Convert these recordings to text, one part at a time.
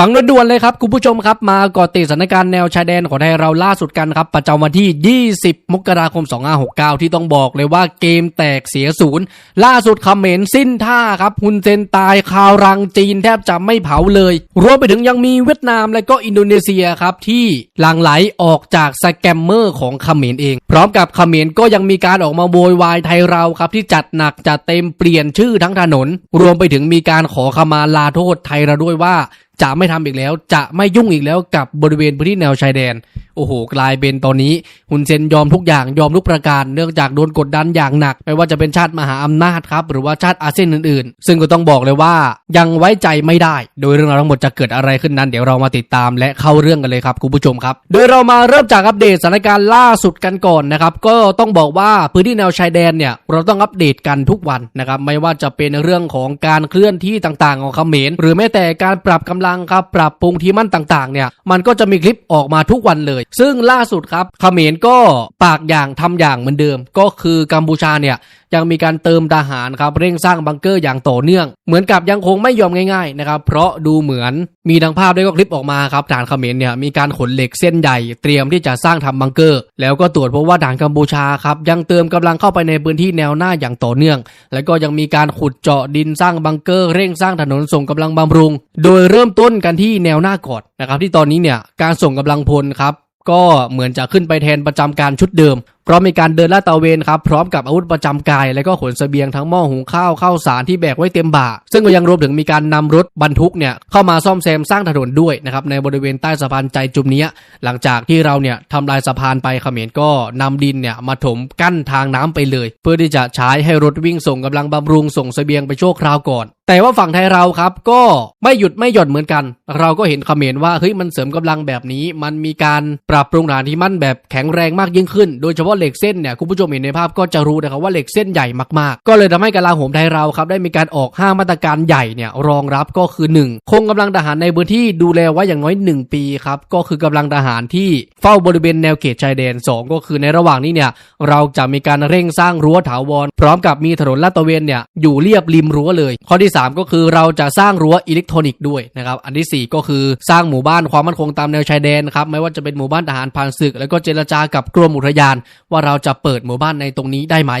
ฟังด่วนๆเลยครับ คุณผู้ชมครับ มาก่อติดสถานการณ์แนวชายแดนของไทยเราล่าสุดกันครับประจำวันที่ 20 มกราคม 2569 ที่ต้องบอกเลยว่าเกมแตกเสียศูนย์ ล่าสุดเขมรสิ้นท่าครับฮุนเซนตายคาวรังจีนแทบจะไม่เผาเลย รวมไปถึงยังมีเวียดนามและก็อินโดนีเซียครับที่หลั่งไหลออกจากสแกมเมอร์ของเขมรเอง พร้อมกับเขมรก็ยังมีการออกมาโวยวายไทยเราครับที่จัดหนักจัดเต็มเปลี่ยนชื่อทั้งถนน รวมไปถึงมีการขอขมาลาโทษไทยเราด้วยว่า จะไม่ทำอีกแล้ว จะไม่ยุ่งอีกแล้วกับบริเวณพื้นที่แนวชายแดน โอ้โห กลายเป็นตอนนี้ฮุนเซนยอมทุกอย่างยอมทุกประการ เนื่องจากโดนกดดันอย่างหนัก ไม่ว่าจะเป็นชาติมหาอำนาจครับ หรือว่าชาติอาเซียนอื่นๆ ซึ่งก็ต้องบอกเลยว่ายังไว้ใจไม่ได้ โดยเรื่องราวทั้งหมดจะเกิดอะไรขึ้นนั้นเดี๋ยวเรามาติดตามและเข้าเรื่องกันเลยครับคุณผู้ชมครับ โดยเรามาเริ่มจากอัปเดตสถานการณ์ล่าสุดกันก่อนนะครับ ก็ต้องบอกว่าพื้นที่แนวชายแดนเนี่ยเราต้องอัปเดตกันทุกวันนะครับ ไม่ว่าจะเป็นเรื่องของการเคลื่อนที่ต่างๆ ของเขมรหรือแม้แต่การปรับกำลังครับปรับปรุงที่มั่นต่างๆเนี่ยมันก็จะมีคลิปออกมาทุกวันเลย ซึ่งล่าสุดครับเขมรก็ปากอย่างทำอย่างเหมือนเดิม ก็คือกัมพูชาเนี่ยยังมีการเติมทหารครับเร่งสร้างบังเกอร์อย่างต่อเนื่อง เหมือนกับยังคงไม่ยอมง่ายๆนะครับเพราะดูเหมือนมีทั้งภาพด้วยก็คลิปออกมาครับฐานเขมรเนี่ยมีการขนเหล็กเส้นใหญ่เตรียมที่จะสร้างทำบังเกอร์ แล้วก็ตรวจพบว่าฐานกัมพูชาครับยังเติมกำลังเข้าไปในพื้นที่แนวหน้าอย่างต่อเนื่อง แล้วก็ยังมีการขุดเจาะดินสร้างบังเกอร์เร่งสร้างถนนส่งกำลังบำรุง โดยเริ่มต้นกันที่แนวหน้าก่อนนะครับที่ตอนนี้เนี่ยการส่งกำลังพลครับก็เหมือนจะขึ้นไปแทนประจำการชุดเดิม พราะมีการเดินลาดตระเวนครับพร้อมกับอาวุธประจำกาย และก็ขนเสบียงทั้งหม้อหุงข้าวข้าวสารที่แบกไว้เต็มบ่า ซึ่งก็ยังรวมถึงมีการนำรถบรรทุกเนี่ยเข้ามาซ่อมแซมสร้างถนนด้วยนะครับในบริเวณใต้สะพานใจจุมเนี้ยหลังจากที่เราเนี่ยทำลายสะพานไปเขมรก็นำดินเนี่ยมาถมกั้นทางน้ำไปเลย เพื่อที่จะใช้ให้รถวิ่งส่งกำลังบำรุงส่งเสบียงไปชั่วคราวก่อน แต่ว่าฝั่งไทยเราครับก็ไม่หยุดไม่หย่อนเหมือนกัน เราก็เห็นเขมรว่าเฮ้ยมันเสริมกำลังแบบนี้ มันมีการปรับปรุงฐานที่มั่นแบบแข็งแรงมากยิ่งขึ้น โดยเฉพาะเหล็กเส้นเนี่ยคุณผู้ชมเห็นในภาพก็จะรู้นะครับว่าเหล็กเส้นใหญ่มากๆ ก็เลยทำให้กลาโหมไทยเราครับได้มีการออก 5 มาตรการใหญ่เนี่ยรองรับก็คือ 1 คงกำลังทหารในพื้นที่ดูแลไว้อย่างน้อย 1 ปีครับก็คือกำลังทหารที่เฝ้าบริเวณแนวเขตชายแดน 2 ก็คือในระหว่างนี้เนี่ยเราจะมีการเร่งสร้างรั้วถาวร พร้อมกับมีถนนลาดตระเวนเนี่ยอยู่เรียบริมรั้วเลย ข้อที่ 3 ก็คือเราจะสร้างรั้วอิเล็กทรอนิกส์ด้วยนะครับอันทีสี่4 ก็คือสร้างหมู่บ้านความมั่นคงตามแนวชายแดนครับไม่ว่าจะเป็นหมู่บ้านทหารผ่านศึก แล้วก็เจรจากับกรมอุทยานว่าเราจะเปิดหมู่บ้านในตรงนี้ได้ไหม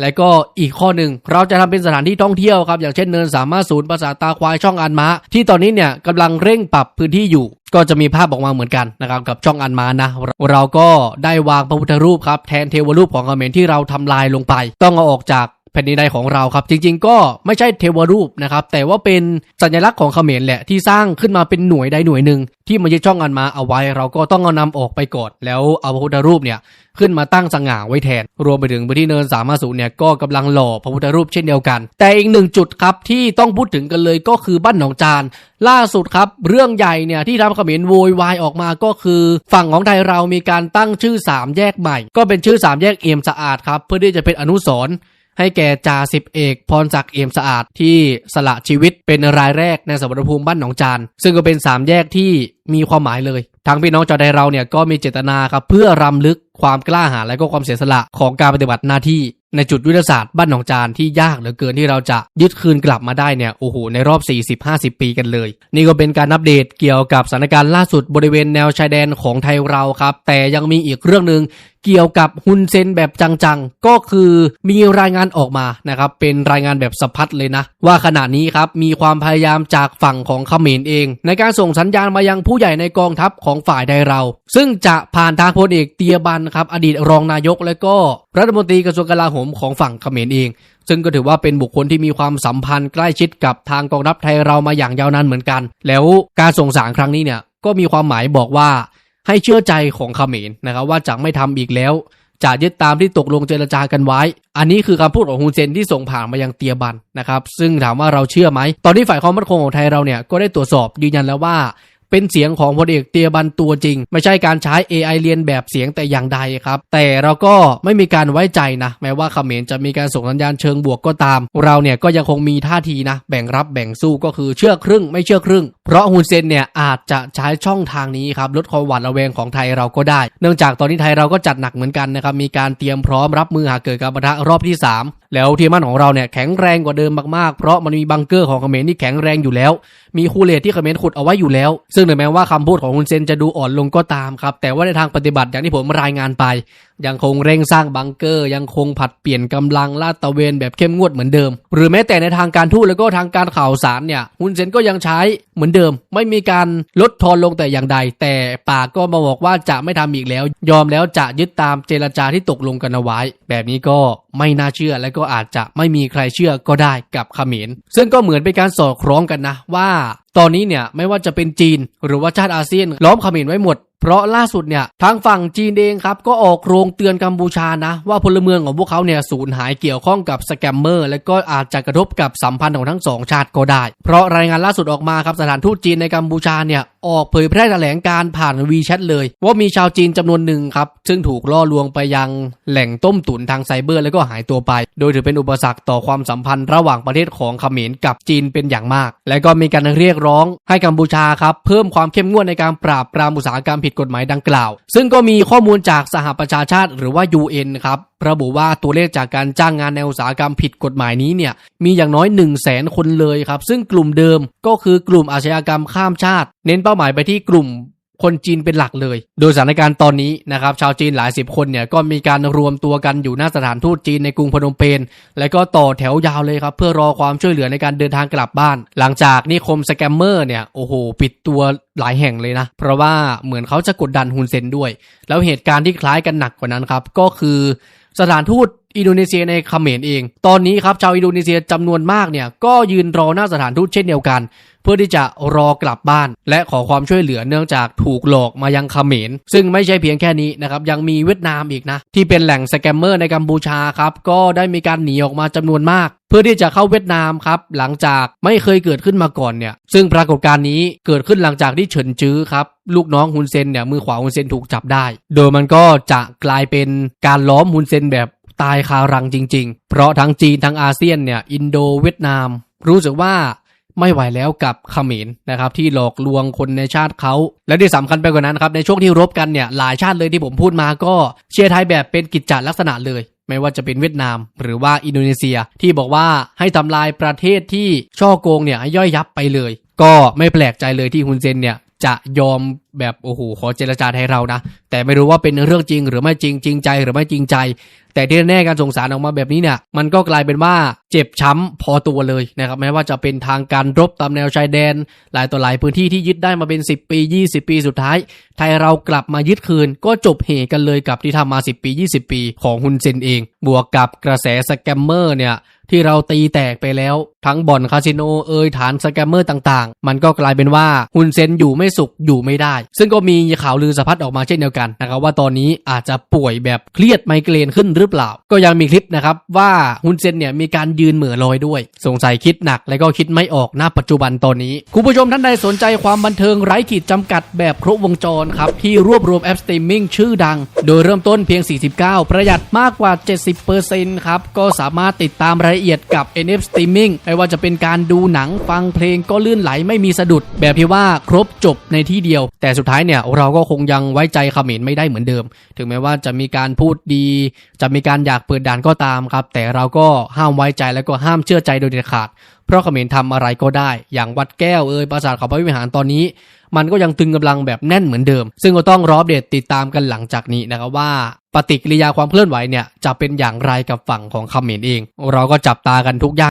และก็อีกข้อหนึ่งเราจะทำเป็นสถานที่ท่องเที่ยวครับ อย่างเช่นเนินสามารถศูนย์ภาษาตาควายช่องอันมาที่ตอนนี้เนี่ยกำลังเร่งปรับพื้นที่อยู่ก็จะมีภาพออกมาเหมือนกันนะครับกับช่องอันมานะ เราก็ได้วางพระพุทธรูปครับแทนเทวรูปของเขมรที่เราทำลายลงไป ต้องเอาออกจาก แผ่นดินใดของเราครับ จริง ๆ ก็ไม่ใช่เทวรูปนะครับ แต่ว่าเป็นสัญลักษณ์ของเขมรแหละที่สร้างขึ้นมาเป็นหน่วยใดหน่วยหนึ่งที่มายึดช่องอันมาเอาไว้ เราก็ต้องเอานำออกไปก่อนแล้วเอาพระพุทธรูปเนี่ยขึ้นมาตั้งสง่าไว้แทน รวมไปถึงพื้นที่เนินสามาสูเนี่ยก็กำลังหล่อพระพุทธรูปเช่นเดียวกัน แต่อีกหนึ่งจุดครับที่ต้องพูดถึงกันเลยก็คือบ้านหนองจาน ล่าสุดครับ เรื่องใหญ่เนี่ยที่ทำเขมรโวยวายออกมาก็คือ ฝั่งของไทยเรามีการตั้งชื่อสามแยกใหม่ ก็เป็นชื่อสามแยกเอี่ยมสะอาดครับเพื่อที่จะเป็นอนุสรณ์ ให้แก่จ่าสิบเอกพรศักดิ์เอี่ยมสะอาดที่สละชีวิตเป็นรายแรกในสมรภูมิบ้านหนองจาน ซึ่งก็เป็นสามแยกที่มีความหมายเลย ทางพี่น้องชาวไทยเราเนี่ยก็มีเจตนาครับเพื่อรำลึกความกล้าหาญและก็ความเสียสละของการปฏิบัติหน้าที่ในจุดยุทธศาสตร์บ้านหนองจานที่ยากเหลือเกินที่เราจะยึดคืนกลับมาได้เนี่ยโอ้โหในรอบ 40-50 ปีกันเลย นี่ก็เป็นการอัปเดตเกี่ยวกับสถานการณ์ล่าสุดบริเวณแนวชายแดนของไทยเราครับ แต่ยังมีอีกเรื่องหนึ่ง เกี่ยวกับฮุนเซนแบบจังๆ ก็คือมีรายงานออกมานะครับเป็นรายงานแบบสะพัดเลยนะ ว่าขณะนี้ครับมีความพยายามจากฝั่งของเขมรเอง ในการส่งสัญญาณมายังผู้ใหญ่ในกองทัพของฝ่ายใดเรา ซึ่งจะผ่านทางพลเอกเตียบันครับอดีตรองนายกและก็รัฐมนตรีกระทรวงกลาโหมของฝั่งเขมรเอง ซึ่งก็ถือว่าเป็นบุคคลที่มีความสัมพันธ์ใกล้ชิดกับทางกองทัพไทยเรามาอย่างยาวนานเหมือนกัน แล้วการส่งสารครั้งนี้เนี่ยก็มีความหมายบอกว่า ให้เชื่อใจของเขมรนะครับว่าจะไม่ทำอีกแล้วจะยึดตามที่ตกลงเจรจากันไว้ อันนี้คือคำพูดของฮุนเซนที่ส่งผ่านมายังเตียบันนะครับ ซึ่งถามว่าเราเชื่อไหม ตอนนี้ฝ่ายความมั่นคงของไทยเราเนี่ยก็ได้ตรวจสอบยืนยันแล้วว่า เป็นเสียงของพลเอกเตียบันตัวจริง ไม่ใช่การใช้ AI เรียนแบบเสียงแต่อย่างใดครับ แต่เราก็ไม่มีการไว้ใจนะ แม้ว่าเขมรจะมีการส่งสัญญาณเชิงบวกก็ตาม เราเนี่ยก็ยังคงมีท่าทีนะ แบ่งรับแบ่งสู้ก็คือเชื่อครึ่ง ไม่เชื่อครึ่ง เพราะฮุนเซนเนี่ยอาจจะใช้ช่องทางนี้ครับลดความหวาดระแวงของไทยเราก็ได้ เนื่องจากตอนนี้ไทยเราก็จัดหนักเหมือนกันนะครับมีการเตรียมพร้อมรับมือหากเกิดการปะทะรอบที่ 3 แล้วทีมมันของเราเนี่ยแข็งแรงกว่าเดิมมากๆ เพราะมันมีบังเกอร์ของเขมรที่แข็งแรงอยู่แล้ว มีคูเลตที่เขมรขุดเอาไว้อยู่แล้วซึ่งถึงแม้ว่าคำพูดของคุณเซนจะดูอ่อนลงก็ตามครับ แต่ว่าในทางปฏิบัติอย่างที่ผมรายงานไปยังคงเร่งสร้างบังเกอร์ ยังคงผัดเปลี่ยนกำลังลาดตระเวนแบบเข้มงวดเหมือนเดิม หรือแม้แต่ในทางการทูตแล้วก็ทางการข่าวสารเนี่ยฮุนเซนก็ยังใช้เหมือนเดิม ไม่มีการลดทอนลงแต่อย่างใด แต่ปากก็มาบอกว่าจะไม่ทำอีกแล้ว ยอมแล้วจะยึดตามเจรจาที่ตกลงกันเอาไว้ แบบนี้ก็ไม่น่าเชื่อและก็อาจจะไม่มีใครเชื่อก็ได้กับเขมร ซึ่งก็เหมือนเป็นการสอดคล้องกันนะว่า ตอนนี้เนี่ยไม่ว่าจะเป็นจีน หรือว่าชาติอาเซียนล้อมเขมรไว้หมดเพราะล่าสุดเนี่ยทางฝั่งจีนเองครับก็ออกโรงเตือนกัมพูชานะ ว่าพลเมืองของพวกเขาเนี่ยสูญหายเกี่ยวข้องกับสแกมเมอร์ และก็อาจจะกระทบกับสัมพันธ์ของทั้งสองชาติก็ได้ เพราะรายงานล่าสุดออกมาครับสถานทูตจีนในกัมพูชาเนี่ยออกเผยแพร่แถลงการผ่านวีแชทเลย ว่ามีชาวจีนจำนวนหนึ่งครับ ซึ่งถูกล่อลวงไปยังแหล่งต้มตุ๋นทางไซเบอร์ แล้วก็หายตัวไป โดยถือเป็นอุปสรรคต่อความสัมพันธ์ระหว่างประเทศของเขมรกับจีนเป็นอย่างมาก และก็มีการเรียกร้องให้กัมพูชาครับเพิ่มความเข้มงวดในการปราบปรามอุตสาหกรรมผิดกฎหมายดังกล่าว ซึ่งก็มีข้อมูลจากสหประชาชาติหรือว่า UN ครับระบุว่าตัวเลขจากการจ้างงานในอุตสาหกรรมผิดกฎหมายนี้เนี่ยมีอย่างน้อย 1 0 0 0 0แสนคนเลยครับ ซึ่งกลุ่มเดิมก็คือกลุ่มอาชญากรรมข้ามชาติ เน้นเป้าหมายไปที่กลุ่ม คนจีนเป็นหลักเลย โดยสถานการณ์ตอนนี้นะครับชาวจีนหลายสิบคนเนี่ยก็มีการรวมตัวกันอยู่หน้าสถานทูตจีนในกรุงพนมเปญและก็ต่อแถวยาวเลยครับเพื่อรอความช่วยเหลือในการเดินทางกลับบ้าน หลังจากนิคมสแกมเมอร์เนี่ยโอ้โห ปิดตัวหลายแห่งเลยนะ เพราะว่าเหมือนเขาจะกดดันฮุนเซนด้วย แล้วเหตุการณ์ที่คล้ายกันหนักกว่านั้นครับก็คือ สถานทูตอินโดนีเซียในเขมรเอง ตอนนี้ครับชาวอินโดนีเซียจำนวนมากเนี่ยก็ยืนรอหน้าสถานทูตเช่นเดียวกัน เพื่อที่จะรอกลับบ้าน และขอความช่วยเหลือเนื่องจากถูกหลอกมายังเขมร ซึ่งไม่ใช่เพียงแค่นี้นะครับยังมีเวียดนามอีกนะ ที่เป็นแหล่งสแกมเมอร์ในกัมพูชาครับก็ได้มีการหนีออกมาจำนวนมาก พื่อที่จะเข้าเวียดนามครับหลังจากไม่เคยเกิดขึ้นมาก่อนเนี่ยซึ่งปรากฏการณ์นี้เกิดขึ้นหลังจากที่เฉินจื้อครับลูกน้องฮุนเซนเนี่ยมือขวาฮุนเซนถูกจับได้ โดยมันก็จะกลายเป็นการล้อมฮุนเซนแบบตายคารังจริง ๆ เพราะทั้งจีนทั้งอาเซียนเนี่ยอินโดเวียดนาม รู้สึกว่าไม่ไหวแล้วกับเขมรนะครับที่หลอกลวงคนในชาติเขา และที่สำคัญไปกว่านั้นครับในช่วงที่รบกันเนี่ยหลายชาติเลยที่ผมพูดมาก็เชียร์ไทยแบบเป็นกิจจลักษณะเลย ไม่ว่าจะเป็นเวียดนาม หรือว่าอินโดนีเซียที่บอกว่าให้ทำลายประเทศที่ช่อโกงเนี่ยย่อยยับไปเลย ก็ไม่แปลกใจเลยที่ฮุนเซนเนี่ยจะยอม แบบโอ้โหขอเจรจาให้เรานะ แต่ไม่รู้ว่าเป็นเรื่องจริงหรือไม่จริงจริงใจหรือไม่จริงใจ แต่ที่แน่การส่งสารออกมาแบบนี้เนี่ย มันก็กลายเป็นว่าเจ็บช้ำพอตัวเลยนะครับแม้ว่าจะเป็นทางการรบตามแนวชายแดน หลายต่อหลายพื้นที่ที่ยึดได้มาเป็น 10 ปี 20 ปีสุดท้าย ไทยเรากลับมายึดคืน ก็จบเหกันเลยกับที่ทำมา 10 ปี 20 ปี ของฮุนเซนเอง บวกกับกระแสสแกมเมอร์เนี่ยที่เราตีแตกไปแล้ว ทั้งบ่อนคาสิโนเอยฐานสแกมเมอร์ต่างๆ มันก็กลายเป็นว่าฮุนเซนอยู่ไม่สุขอยู่ไม่ได้ซึ่งก็มีข่าวลือสะพัดออกมาเช่นเดียวกันนะครับว่าตอนนี้อาจจะป่วยแบบเครียดไมเกรนขึ้นหรือเปล่า ก็ยังมีคลิปนะครับว่าฮุนเซนเนี่ยมีการยืนเหม่อลอยด้วย สงสัยคิดหนักและก็คิดไม่ออกณปัจจุบันตอนนี้ คุณผู้ชมท่านใดสนใจความบันเทิงไร้ขีดจำกัดแบบครบวงจรครับที่รวบรวมแอปสตรีมมิ่งชื่อดัง โดยเริ่มต้นเพียง 49 ประหยัดมากกว่า 70%ครับก็สามารถติดตามรายละเอียดกับ NF Streaming ไม่ว่าจะเป็นการดูหนังฟังเพลงก็ลื่นไหลไม่มีสะดุด แบบที่ว่าครบจบในที่เดียว แต่สุดท้ายเนี่ยเราก็คงยังไว้ใจเขมรไม่ได้เหมือนเดิม ถึงแม้ว่าจะมีการพูดดี จะมีการอยากเปิดด่านก็ตามครับ แต่เราก็ห้ามไว้ใจแล้วก็ห้ามเชื่อใจโดยเด็ดขาด เพราะเขมรทำอะไรก็ได้ อย่างวัดแก้วเอ่ยปราสาทเขาพระวิหารตอนนี้ มันก็ยังตึงกำลังแบบแน่นเหมือนเดิม ซึ่งก็ต้องรอเดตติดตามกันหลังจากนี้นะครับว่าปฏิกิริยาความเคลื่อนไหวเนี่ยจะเป็นอย่างไรกับฝั่งของเขมรเอง เราก็จับตากันทุกอย่าง